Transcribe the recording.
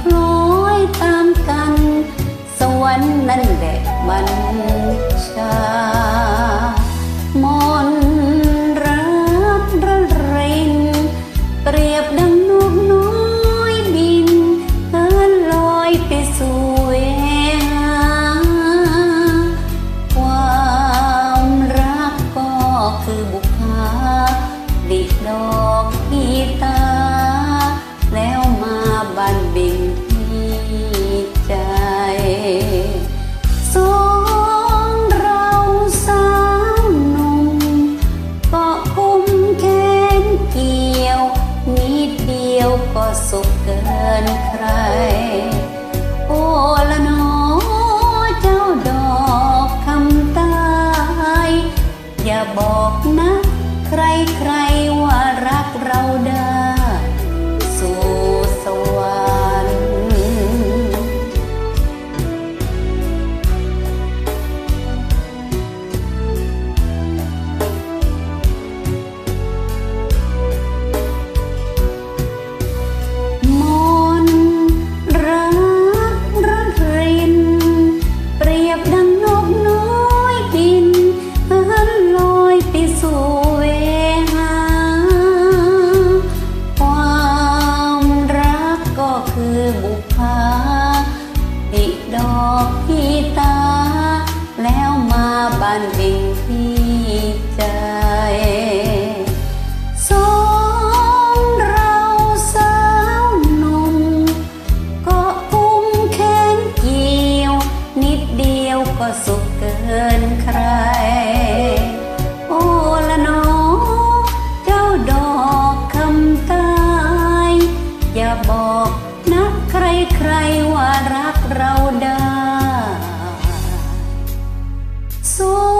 คล้อยตามกัน สวรรค์นั่นแหละบันชา อนใคร ninguém. So